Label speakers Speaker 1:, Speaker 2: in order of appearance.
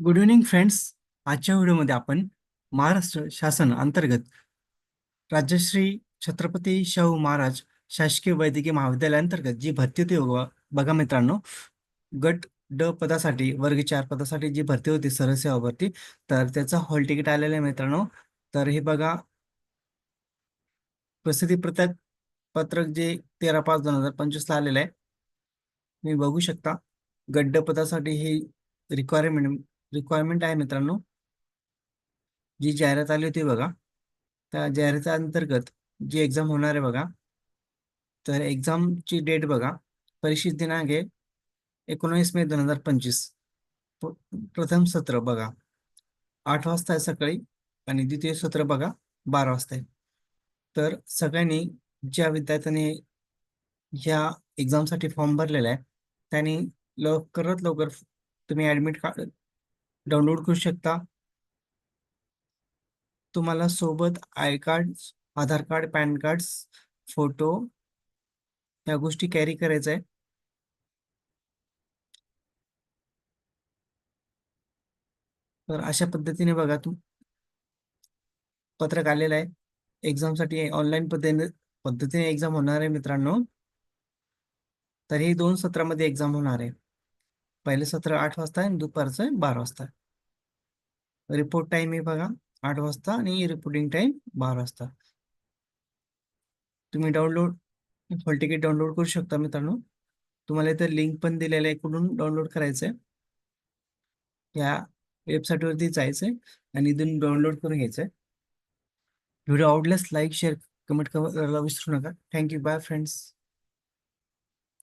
Speaker 1: Good evening friends आजच्या व्हिडिओमध्ये आपण महाराष्ट्र शासन अंतर्गत राज्यश्री छत्रपती शाहू महाराज शासकीय वैद्यकीय महाविद्यालयाअंतर्गत जी भरती होती बघा बघा मित्रांनो गट ड पदासाठी वर्ग चार पदासाठी जी भरती होती सरसेवा भरती तर त्याचा हॉल तिकीट आलेलं आहे मित्रांनो. तर हे बघा प्रसिद्धी पत्रक पत्रक जे तेरा पाच दोन हजार पंचवीसला आलेलं आहे. तुम्ही बघू शकता गड्ड पदासाठी हे रिक्वायरमेंट रिक्वायरमेंट आहे मित्रांनो. जी जाहिरात आली होती बघा. त्या जाहिराती अंतर्गत जी एक्झाम होणार आहे बघा. तर एक्झामची डेट बघा. परीक्षित दिनांक आहे एकोणवीस मे दोन हजार पंचवीस. प्रथम सत्र बघा. आठ वाजता आहे सकाळी आणि द्वितीय सत्र बघा बारा वाजता आहे. तर सगळ्यांनी ज्या विद्यार्थ्यांनी ह्या एक्झामसाठी फॉर्म भरलेला आहे त्यांनी लवकरात लवकर तुम्ही ॲडमिट कार्ड डाउनलोड करू शकता. तुम्हाला सोबत I card Aadhaar card PAN card photo या गोष्टी कॅरी करायचं आहे तर अशा पद्धतीने बघा तू. पत्रक आलेलं आहे. एक्झामसाठी ऑनलाईन पद्धतीने पद्धतीने एक्झाम होणार आहे मित्रांनो. तर ही दोन सत्रामध्ये एक्झाम होणार आहे. पहिले सत्र आठ वाजता आणि दुपारचं बारा वाजता. रिपोर्ट टाइम आहे बघा आठ वाजता आणि रिपोर्टिंग टाइम बारा वाजता. तुम्ही डाउनलोड हॉल तिकीट डाउनलोड करू शकता मित्रांनो. तुम्हाला इथं लिंक पण दिलेलं आहे कुठून डाउनलोड करायचं आहे. या वेबसाईटवरती जायचं आहे आणि इथून डाउनलोड करून घ्यायचं आहे. व्हिडिओ आवडल्यास लाईक शेअर कमेंट करायला विसरू नका. Thank you bye friends